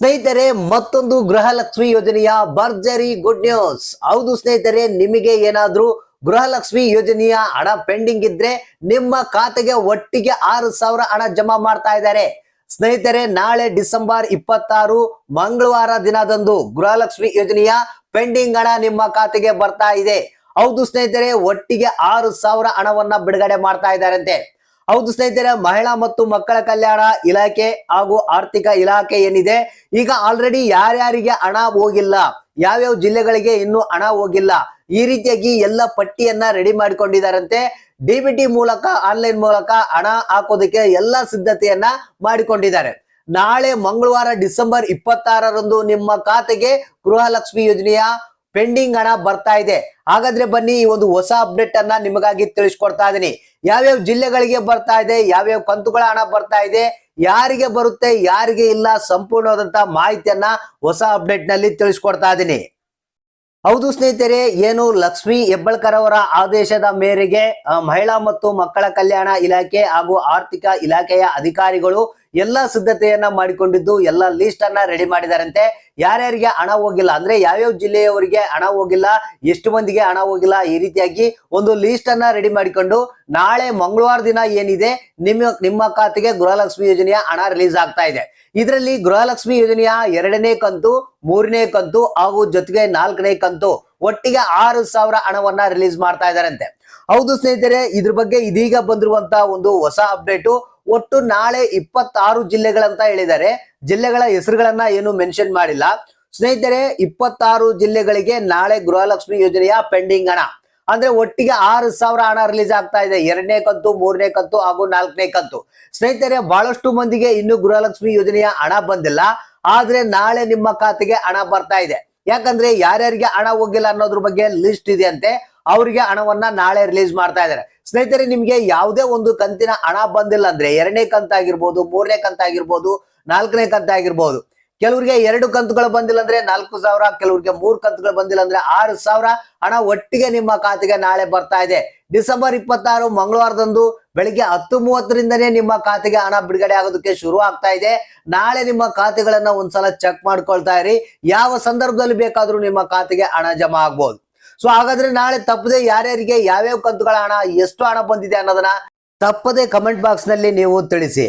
ಸ್ನೇಹಿತರೆ, ಮತ್ತೊಂದು ಗೃಹಲಕ್ಷ್ಮಿ ಯೋಜನೆಯ ಭರ್ಜರಿ ಗುಡ್ ನ್ಯೂಸ್ ಹೌದು ಸ್ನೇಹಿತರೆ, ನಿಮಗೆ ಏನಾದ್ರೂ ಗೃಹಲಕ್ಷ್ಮಿ ಯೋಜನೆಯ ಹಣ ಪೆಂಡಿಂಗ್ ಇದ್ರೆ ನಿಮ್ಮ ಖಾತೆಗೆ ಒಟ್ಟಿಗೆ ಆರು ಸಾವಿರ ಹಣ ಜಮಾ ಮಾಡ್ತಾ ಇದ್ದಾರೆ. ಸ್ನೇಹಿತರೆ, ನಾಳೆ ಡಿಸೆಂಬರ್ ಇಪ್ಪತ್ತಾರು, ಮಂಗಳವಾರ ದಿನದಂದು ಗೃಹಲಕ್ಷ್ಮಿ ಯೋಜನೆಯ ಪೆಂಡಿಂಗ್ ಹಣ ನಿಮ್ಮ ಖಾತೆಗೆ ಬರ್ತಾ ಇದೆ. ಹೌದು ಸ್ನೇಹಿತರೆ, ಒಟ್ಟಿಗೆ ಆರು ಸಾವಿರ ಹಣವನ್ನ ಬಿಡುಗಡೆ ಮಾಡ್ತಾ ಇದ್ದಾರಂತೆ. ಹೌದು ಸ್ನೇಹಿತರೆ, ಮಹಿಳಾ ಮತ್ತು ಮಕ್ಕಳ ಕಲ್ಯಾಣ ಇಲಾಖೆ ಹಾಗೂ ಆರ್ಥಿಕ ಇಲಾಖೆ ಏನಿದೆ, ಈಗ ಆಲ್ರೆಡಿ ಯಾರ್ಯಾರಿಗೆ ಹಣ ಹೋಗಿಲ್ಲ, ಯಾವ್ಯಾವ ಜಿಲ್ಲೆಗಳಿಗೆ ಇನ್ನೂ ಹಣ ಹೋಗಿಲ್ಲ, ಈ ರೀತಿಯಾಗಿ ಎಲ್ಲ ಪಟ್ಟಿಯನ್ನ ರೆಡಿ ಮಾಡಿಕೊಂಡಿದ್ದಾರಂತೆ. ಡಿಬಿಟಿ ಮೂಲಕ ಆನ್ಲೈನ್ ಮೂಲಕ ಹಣ ಹಾಕೋದಕ್ಕೆ ಎಲ್ಲ ಸಿದ್ಧತೆಯನ್ನ ಮಾಡಿಕೊಂಡಿದ್ದಾರೆ. ನಾಳೆ ಮಂಗಳವಾರ ಡಿಸೆಂಬರ್ ಇಪ್ಪತ್ತಾರರಂದು ನಿಮ್ಮ ಖಾತೆಗೆ ಗೃಹಲಕ್ಷ್ಮಿ ಯೋಜನೆಯ ಪೆಂಡಿಂಗ್ ಹಣ ಬರ್ತಾ ಇದೆ. ಹಾಗಾದ್ರೆ ಬನ್ನಿ, ಈ ಒಂದು ಹೊಸ ಅಪ್ಡೇಟ್ ಅನ್ನ ನಿಮಗಾಗಿ ತಿಳಿಸ್ಕೊಡ್ತಾ ಇದೀನಿ. ಯಾವ್ಯಾವ ಜಿಲ್ಲೆಗಳಿಗೆ ಬರ್ತಾ ಇದೆ, ಯಾವ್ಯಾವ ಕಂತುಗಳ ಹಣ ಬರ್ತಾ ಇದೆ, ಯಾರಿಗೆ ಬರುತ್ತೆ, ಯಾರಿಗೆ ಇಲ್ಲ ಸಂಪೂರ್ಣವಾದಂತ ಮಾಹಿತಿಯನ್ನ ಹೊಸ ಅಪ್ಡೇಟ್ನಲ್ಲಿ ತಿಳಿಸ್ಕೊಡ್ತಾ ಇದೀನಿ. ಹೌದು ಸ್ನೇಹಿತರೆ, ಏನು ಲಕ್ಷ್ಮಿ ಹೆಬ್ಬಳ್ಕರ್ ಅವರ ಆದೇಶದ ಮೇರೆಗೆ ಮಹಿಳಾ ಮತ್ತು ಮಕ್ಕಳ ಕಲ್ಯಾಣ ಇಲಾಖೆ ಹಾಗೂ ಆರ್ಥಿಕ ಇಲಾಖೆಯ ಅಧಿಕಾರಿಗಳು ಎಲ್ಲ ಸಿದ್ಧತೆಯನ್ನ ಮಾಡಿಕೊಂಡಿದ್ದು, ಎಲ್ಲ ಲಿಸ್ಟ್ ಅನ್ನ ರೆಡಿ ಮಾಡಿದಾರಂತೆ. ಯಾರ್ಯಾರಿಗೆ ಹಣ ಹೋಗಿಲ್ಲ, ಅಂದ್ರೆ ಯಾವ್ಯಾವ ಜಿಲ್ಲೆಯವರಿಗೆ ಹಣ ಹೋಗಿಲ್ಲ, ಎಷ್ಟು ಮಂದಿಗೆ ಹಣ ಹೋಗಿಲ್ಲ, ಈ ರೀತಿಯಾಗಿ ಒಂದು ಲಿಸ್ಟ್ ಅನ್ನ ರೆಡಿ ಮಾಡಿಕೊಂಡು ನಾಳೆ ಮಂಗಳವಾರ ದಿನ ಏನಿದೆ, ನಿಮ್ಮ ನಿಮ್ಮ ಖಾತೆಗೆ ಗೃಹಲಕ್ಷ್ಮಿ ಯೋಜನೆಯ ಹಣ ರಿಲೀಸ್ ಆಗ್ತಾ ಇದೆ. ಇದರಲ್ಲಿ ಗೃಹಲಕ್ಷ್ಮಿ ಯೋಜನೆಯ ಎರಡನೇ ಕಂತು, ಮೂರನೇ ಕಂತು, ಹಾಗೂ ಜೊತೆಗೆ ನಾಲ್ಕನೇ ಕಂತು, ಒಟ್ಟಿಗೆ ಆರು ಸಾವಿರ ಹಣವನ್ನ ರಿಲೀಸ್ ಮಾಡ್ತಾ ಇದಾರಂತೆ. ಹೌದು ಸ್ನೇಹಿತರೆ, ಇದ್ರ ಬಗ್ಗೆ ಇದೀಗ ಬಂದಿರುವಂತಹ ಒಂದು ಹೊಸ ಅಪ್ಡೇಟು ಒಟ್ಟು ನಾಳೆ ಇಪ್ಪತ್ತಾರು ಜಿಲ್ಲೆಗಳಂತ ಹೇಳಿದ್ದಾರೆ. ಜಿಲ್ಲೆಗಳ ಹೆಸರುಗಳನ್ನ ಏನು ಮೆನ್ಷನ್ ಮಾಡಿಲ್ಲ. ಸ್ನೇಹಿತರೆ, ಇಪ್ಪತ್ತಾರು ಜಿಲ್ಲೆಗಳಿಗೆ ನಾಳೆ ಗೃಹಲಕ್ಷ್ಮಿ ಯೋಜನೆಯ ಪೆಂಡಿಂಗ್ ಹಣ. ಅಂದ್ರೆ ಒಟ್ಟಿಗೆ ಆರು ಸಾವಿರ ಹಣ ರಿಲೀಸ್ ಆಗ್ತಾ ಇದೆ. ಎರಡನೇ ಕಂತು, ಮೂರನೇ ಕಂತು ಹಾಗೂ ನಾಲ್ಕನೇ ಕಂತು. ಸ್ನೇಹಿತರೆ, ಬಹಳಷ್ಟು ಮಂದಿಗೆ ಇನ್ನು ಗೃಹಲಕ್ಷ್ಮಿ ಯೋಜನೆಯ ಹಣ ಬಂದಿಲ್ಲ. ಆದ್ರೆ ನಾಳೆ ನಿಮ್ಮ ಖಾತೆಗೆ ಹಣ ಬರ್ತಾ ಇದೆ. ಯಾಕಂದ್ರೆ ಯಾರ್ಯಾರಿಗೆ ಹಣ ಹೋಗಿಲ್ಲ ಅನ್ನೋದ್ರ ಬಗ್ಗೆ ಲಿಸ್ಟ್ ಇದೆ ಅಂತೆ ಅವರಿಗೆ ಹಣವನ್ನ ನಾಳೆ ರಿಲೀಸ್ ಮಾಡ್ತಾ ಇದ್ದಾರೆ. ಸ್ನೇಹಿತರೆ, ನಿಮ್ಗೆ ಯಾವುದೇ ಒಂದು ಕಂತಿನ ಹಣ ಬಂದಿಲ್ಲ ಅಂದ್ರೆ ಎರಡನೇ ಕಂತಾಗಿರ್ಬೋದು ಮೂರನೇ ಕಂತಾಗಿರ್ಬೋದು ನಾಲ್ಕನೇ ಕಂತಾಗಿರ್ಬೋದು ಕೆಲವರಿಗೆ ಎರಡು ಕಂತುಗಳು ಬಂದಿಲ್ಲ ಅಂದ್ರೆ ನಾಲ್ಕು ಸಾವಿರ, ಕೆಲವರಿಗೆ ಮೂರು ಕಂತುಗಳು ಬಂದಿಲ್ಲ ಅಂದ್ರೆ ಆರು ಸಾವಿರ ಹಣ ಒಟ್ಟಿಗೆ ನಿಮ್ಮ ಖಾತೆಗೆ ನಾಳೆ ಬರ್ತಾ ಇದೆ. ಡಿಸೆಂಬರ್ ಇಪ್ಪತ್ತಾರು, ಮಂಗಳವಾರದಂದು ಬೆಳಿಗ್ಗೆ ಹತ್ತು ಮೂವತ್ತರಿಂದನೇ ನಿಮ್ಮ ಖಾತೆಗೆ ಹಣ ಬಿಡುಗಡೆ ಆಗೋದಕ್ಕೆ ಶುರು ಆಗ್ತಾ ಇದೆ. ನಾಳೆ ನಿಮ್ಮ ಖಾತೆಗಳನ್ನ ಒಂದ್ಸಲ ಚೆಕ್ ಮಾಡ್ಕೊಳ್ತಾ ಇರಿ. ಯಾವ ಸಂದರ್ಭದಲ್ಲಿ ಬೇಕಾದ್ರೂ ನಿಮ್ಮ ಖಾತೆಗೆ ಹಣ ಜಮಾ ಆಗ್ಬಹುದು ಸೊ ಹಾಗಾದ್ರೆ ನಾಳೆ ತಪ್ಪದೆ ಯಾರ್ಯಾರಿಗೆ ಯಾವ್ಯಾವ ಕಂತುಗಳ ಹಣ, ಎಷ್ಟು ಹಣ ಬಂದಿದೆ ಅನ್ನೋದನ್ನ ತಪ್ಪದೆ ಕಮೆಂಟ್ ಬಾಕ್ಸ್ನಲ್ಲಿ ನೀವು ತಿಳಿಸಿ.